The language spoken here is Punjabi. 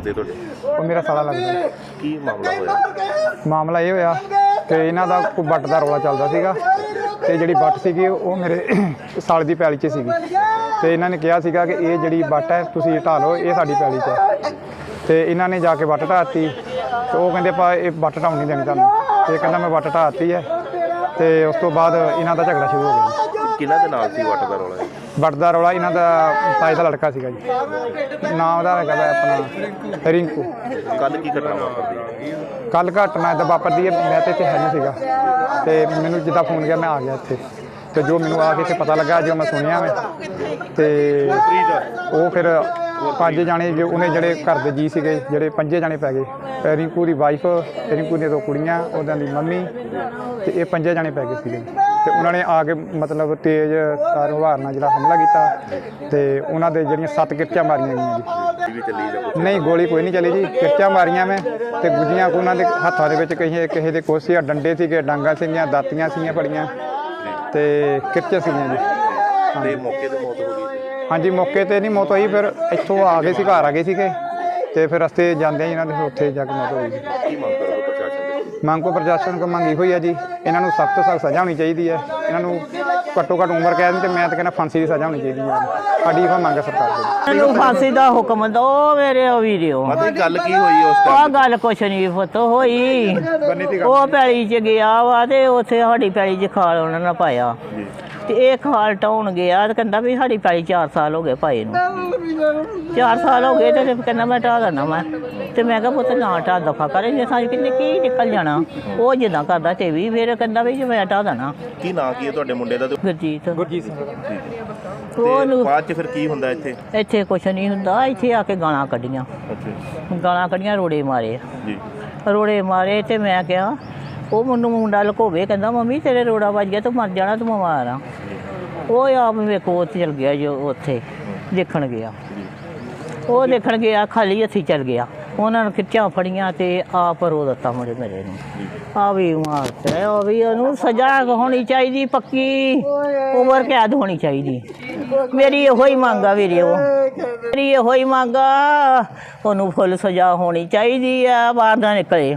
ਮੇਰਾ ਸਾਲਾ ਲੱਗਦਾ। ਕੀ ਮਾਮਲਾ ਹੋਇਆ? ਮਾਮਲਾ ਇਹ ਹੋਇਆ ਕਿ ਇਹਨਾਂ ਦਾ ਕੋਈ ਵੱਟ ਦਾ ਰੌਲਾ ਚੱਲਦਾ ਸੀਗਾ ਤੇ ਜਿਹੜੀ ਵੱਟ ਸੀਗੀ ਉਹ ਮੇਰੇ ਸਾਲ ਦੀ ਪੈਲੀ 'ਚ ਸੀਗੀ। ਤੇ ਇਹਨਾਂ ਨੇ ਕਿਹਾ ਸੀਗਾ ਕਿ ਇਹ ਜਿਹੜੀ ਵੱਟ ਹੈ ਤੁਸੀਂ ਢਾਹ ਲਓ ਇਹ ਸਾਡੀ ਪੈਲੀ 'ਚ ਹੈ। ਤੇ ਇਹਨਾਂ ਨੇ ਜਾ ਕੇ ਵੱਟ ਢਾਤੀ ਤੇ ਉਹ ਕਹਿੰਦੇ ਪਾ ਇਹ ਵੱਟ ਢਾਉਣ ਨਹੀਂ ਦੇਣੀ ਤੁਹਾਨੂੰ। ਤੇ ਇਹ ਕਹਿੰਦਾ ਮੈਂ ਵੱਟ ਢਾਤੀ ਹੈ ਤੇ ਉਸ ਤੋਂ ਬਾਅਦ ਇਹਨਾਂ ਦਾ ਝਗੜਾ ਸ਼ੁਰੂ ਹੋ ਗਿਆ। ਕਿਹਨਾਂ ਦੇ ਨਾਲ ਸੀ? ਵੱਟ ਦਾ ਰੌਲਾ ਇਹ? ਵੱਟ ਦਾ ਰੌਲਾ ਇਹਨਾਂ ਦਾ ਤਾਏ ਦਾ ਲੜਕਾ ਸੀਗਾ ਜੀ। ਨਾਮ ਉਹਦਾ ਹੈਗਾ ਵਾ ਆਪਣਾ ਰਿੰਕੂ। ਕੱਲ ਕੀ ਘਟਨਾ ਵਾਪਰਦੀ ਕੱਲ ਘਟਨਾ ਇਦਾਂ ਵਾਪਰਦੀ ਹੈ ਮੈਂ ਤੇ ਇੱਥੇ ਹੈ ਨਹੀਂ ਸੀਗਾ। ਤੇ ਮੈਨੂੰ ਜਿੱਦਾਂ ਫੋਨ ਗਿਆ ਮੈਂ ਆ ਗਿਆ ਇੱਥੇ। ਤੇ ਜੋ ਮੈਨੂੰ ਆ ਕੇ ਇੱਥੇ ਪਤਾ ਲੱਗਾ ਜੋ ਮੈਂ ਸੁਣਿਆ ਮੈਂ ਤੇ ਉਹ ਫਿਰ ਪੰਜ ਜਾਣੇ ਜੋ ਉਹਨੇ ਜਿਹੜੇ ਘਰ ਦੇ ਜੀ ਸੀਗੇ, ਜਿਹੜੇ ਪੰਜੇ ਜਾਣੇ ਪੈ ਗਏ। ਰਿੰਕੂ ਦੀ ਵਾਈਫ ਰਿੰਕੂ ਦੀਆਂ ਦੋ ਕੁੜੀਆਂ ਉਹਨਾਂ ਦੀ ਮੰਮੀ ਤੇ ਇਹ ਪੰਜੇ ਜਾਣੇ ਪੈ ਗਏ ਸੀਗੇ। ਤੇ ਉਹਨਾਂ ਨੇ ਆ ਕੇ ਮਤਲਬ ਤੇਜ਼ ਤਾਰਵਾਰ ਨਾਲ ਜਿਹੜਾ ਹਮਲਾ ਕੀਤਾ ਤੇ ਉਹਨਾਂ ਦੇ ਜਿਹੜੀਆਂ ਸੱਤ ਕਿਰਚਾਂ ਮਾਰੀਆਂ ਗਈਆਂ ਜੀ। ਨਹੀਂ, ਗੋਲੀ ਕੋਈ ਨਹੀਂ ਚੱਲੀ ਜੀ। ਕਿਰਚਾਂ ਮਾਰੀਆਂ ਮੈਂ ਤੇ ਗੁੱਜੀਆਂ ਉਹਨਾਂ ਦੇ ਹੱਥਾਂ ਦੇ ਵਿੱਚ ਕਿਸੇ ਕਿਸੇ ਦੇ ਕੋਸੀਆਂ ਡੰਡੇ ਸੀਗੇ, ਡਾਂਗਾ ਸੀਗੀਆਂ, ਦਾਤੀਆਂ ਸੀਗੀਆਂ ਫੜੀਆਂ ਤੇ ਕਿਰਚੇ ਸੀਗੀਆਂ ਜੀ। ਤੇ ਮੌਕੇ ਤੇ ਮੌਤ ਹੋ ਗਈ। ਹਾਂਜੀ ਮੌਕੇ ਤੇ ਨਹੀਂ ਮੌਤ ਹੋਈ ਫਿਰ ਇੱਥੋਂ ਆ ਗਏ ਸੀ ਘਰ ਆ ਗਏ ਸੀਗੇ। ਤੇ ਫਿਰ ਰਸਤੇ ਜਾਂਦੇ ਇਹਨਾਂ ਦੇ ਉੱਥੇ ਜਾ ਕੇ ਮੌਤ ਹੋਈ। ਜੀ ਕੀ ਮੰਗ ਕਰੋਗੇ ਪ੍ਰਸ਼ਾਸਨ ਦੇ ਮੰਗ ਕੋ ਪ੍ਰਸ਼ਾਸਨ ਕੋ ਮੰਗੀ ਹੋਈ ਹੈ ਜੀ ਇਹਨਾਂ ਨੂੰ ਸਖਤ ਸਖਤ ਸਜ਼ਾ ਹੋਣੀ ਚਾਹੀਦੀ ਹੈ ਇਹਨਾਂ ਨੂੰ ਘੱਟੋ ਘੱਟ ਉਮਰ ਕੈਦ ਤੇ ਮੈਂ ਤਾਂ ਕਹਿੰਦਾ ਫਾਂਸੀ ਦੀ ਸਜ਼ਾ ਹੋਣੀ ਚਾਹੀਦੀ ਹੈ ਸਾਡੀ ਇਹੋ ਮੰਗ ਹੈ ਸਰਕਾਰ ਕੋਲ ਮੈਨੂੰ ਫਾਂਸੀ ਦਾ ਹੁਕਮ ਦੋ ਮੇਰੇ ਵੀਡੀਓ ਮਤਲਬ ਗੱਲ ਕੀ ਹੋਈ ਉਸ ਆ ਟਾਈਮ ਗੱਲ ਕੁਛ ਨਹੀਂ ਫਤ ਹੋਈ। ਦੀ ਉਹ ਪੈਲੀ ਚ ਗਿਆ ਵਾ ਤੇ ਉੱਥੇ ਸਾਡੀ ਪੈਲੀ ਚ ਖਾਲ ਉਹਨਾਂ ਨੇ ਪਾਇਆ। ਜੀ। ਤੇ ਇਹ ਖਾਲ ਟਾਉਣ ਗਿਆ ਤੇ ਕਹਿੰਦਾ ਵੀ ਸਾਡੀ ਪੈਲੀ 4 ਸਾਲ ਹੋ ਗਏ ਪਾਏ ਨੂੰ। 4 ਸਾਲ ਹੋ ਗਏ ਤੇ ਕਹਿੰਦਾ ਮੈਂ ਢਾਹ ਦੇਣਾ ਮੈਂ ਤੇ ਮੈਂ ਕਿਹਾ ਪੁੱਤ ਨਾ ਢਾਹ ਦਫਾ ਕਰ ਜੇ ਸਾਡੀ ਕਿੰਨੇ ਕੀ ਨਿਕਲ ਜਾਣਾ। ਉਹ ਜਿੱਦਾਂ ਕਰਦਾ ਤੇ ਵੀ ਫਿਰ ਕਹਿੰਦਾ ਵੀ ਜੇ ਮੈਂ ਢਾਹ ਦੇਣਾ ਕੀ ਨਾਂ ਕੀ ਹੈ ਤੁਹਾਡੇ ਮੁੰਡੇ ਦਾ? ਤੇ ਗੁਰਜੀਤ। ਗੁਰਜੀਤ ਸਿੰਘ। ਤੇ ਉਹਨੂੰ ਬਾਅਦ ਚ ਫਿਰ ਕੀ ਹੁੰਦਾ ਇੱਥੇ? ਇੱਥੇ ਕੁਛ ਨਹੀਂ ਹੁੰਦਾ ਇੱਥੇ ਆ ਕੇ ਗਾਲਾਂ ਕੱਢੀਆਂ। ਅੱਛਾ। ਗਾਲਾਂ ਕੱਢੀਆਂ ਰੋੜੇ ਮਾਰੇ। ਜੀ। ਰੋੜੇ ਮਾਰੇ ਤੇ ਮੈਂ ਕਿਹਾ ਉਹ ਮੈਨੂੰ ਮੁੰਡਾ ਲਕੋਵੇ, ਕਹਿੰਦਾ, ਮੰਮੀ, ਤੇਰੇ ਰੋੜਾ ਵੱਜ ਗਿਆ, ਤੂੰ ਮਰ ਜਾਣਾ, ਤੂੰ ਬਿਮਾਰ ਆ। ਉਹ ਆਪ ਵੇਖੋ ਉੱਥੇ ਚਲ ਗਿਆ ਜੋ ਉੱਥੇ ਦੇਖਣ ਗਿਆ। ਉਹ ਦੇਖਣ ਗਿਆ, ਖਾਲੀ ਹੱਥੀ ਚਲ ਗਿਆ। ਉਹਨਾਂ ਨੂੰ ਖਿੱਚਾਂ ਫੜੀਆਂ ਤੇ ਆਪ ਰੋ ਦਿੱਤਾ ਮੁੰਡੇ ਮੇਰੇ ਨੂੰ। ਆ ਵੀ ਮਾਰਤਾ ਉਹ ਵੀ ਉਹਨੂੰ ਸਜ਼ਾ ਹੋਣੀ ਚਾਹੀਦੀ, ਪੱਕੀ ਉਮਰ ਕੈਦ ਹੋਣੀ ਚਾਹੀਦੀ। ਮੇਰੀ ਇਹੋ ਹੀ ਮੰਗ ਆ ਵੀਰੇ ਉਹ ਮੇਰੀ ਇਹੋ ਹੀ ਮੰਗ ਆ, ਉਹਨੂੰ ਫੁੱਲ ਸਜ਼ਾ ਹੋਣੀ ਚਾਹੀਦੀ ਆ, ਬਾਹਰ ਨਾ ਨਿਕਲੇ।